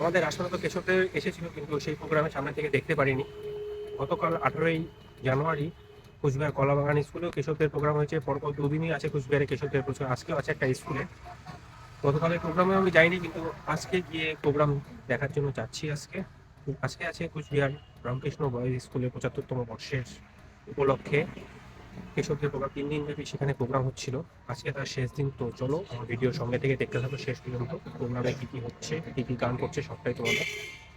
আমাদের আসলে তো কেশবদের এসেছিল, কিন্তু সেই প্রোগ্রামে সামনে থেকে দেখতে পারিনি। গতকাল আঠেরোই জানুয়ারি কুচবিহার কলাবাগান স্কুলেও কেশবদের প্রোগ্রাম হয়েছে। পরপর দুদিনই আছে কুচবিহারে কেশবদের প্রচুর আজকেও আছে একটা স্কুলে। গতকালের প্রোগ্রামে আমি যাইনি, কিন্তু আজকে গিয়ে প্রোগ্রাম দেখার জন্য যাচ্ছি আজকে। আজকে আছে কুচবিহার রামকৃষ্ণ বয়েজ স্কুলের পঁচাত্তরতম বর্ষের উপলক্ষে। কৃষকদের প্রোগ্রাম তিন দিন ব্যাপী সেখানে প্রোগ্রাম হচ্ছিল। আজকে তার শেষ দিন, তো চলো আমার ভিডিও সঙ্গে থেকে দেখতে থাকো শেষ পর্যন্ত। প্রোগ্রামে কি কি হচ্ছে, কি কি গান করছে, সবটাই তোমাদের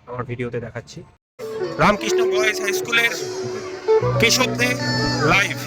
আমার ভিডিওতে দেখাচ্ছি। রামকৃষ্ণ বয়েজ হাই স্কুলের কৃষকদের লাইভ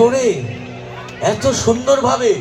জোরে এত সুন্দরভাবে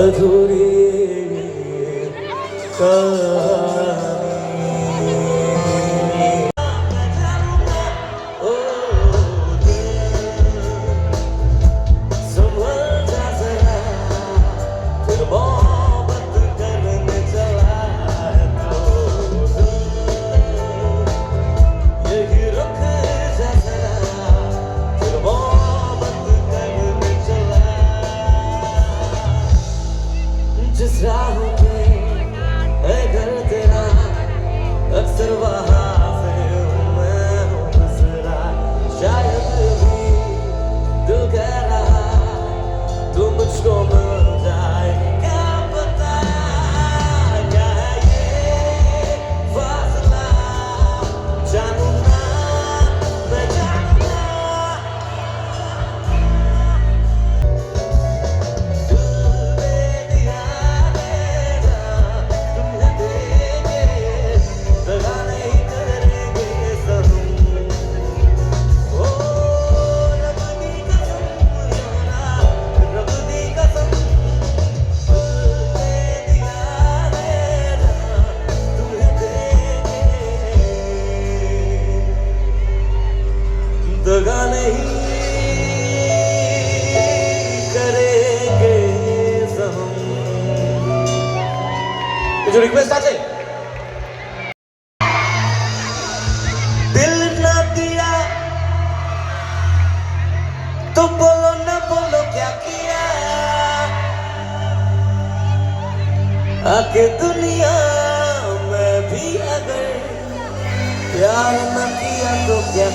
अधूरी कहानी आके दुनिया में भी अगर प्यार न किया तो क्या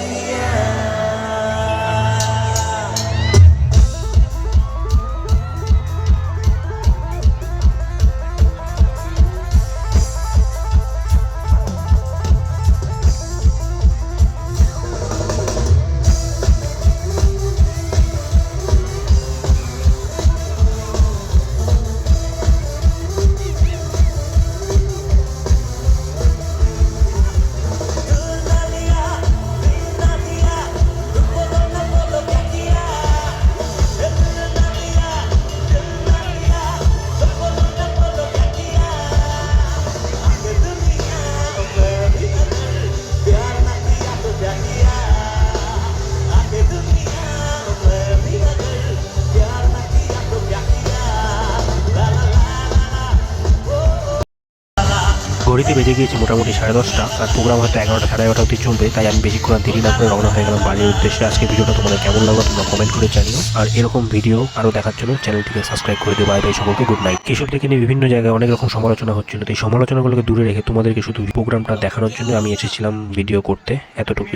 ঘড়িতে মোটামুটি সাড়ে দশটা। আর প্রোগ্রাম হয়তো এগারোটা, সাড়ে এগারোটা অবধি চলবে, তাই আমি বেশিক্ষণ দেরি না করে রওনা হয়ে গেলাম বাড়ির উদ্দেশ্যে। আজকে ভিডিওটা তোমাদের কেমন লাগল তোমরা কমেন্ট করে জানিও। আর এরকম ভিডিও আরও দেখার জন্য চ্যানেলটিকে সাবস্ক্রাইব করে দিও। বাই বাই সকলকে গুড নাইট কেশবদেরকে নিয়ে বিভিন্ন জায়গায় অনেক রকম সমালোচনা হচ্ছিল। এই সমালোচনাগুলোকে দূরে রেখে তোমাদেরকে শুধু প্রোগ্রামটা দেখানোর জন্য আমি এসেছিলাম ভিডিও করতে। এতটুকু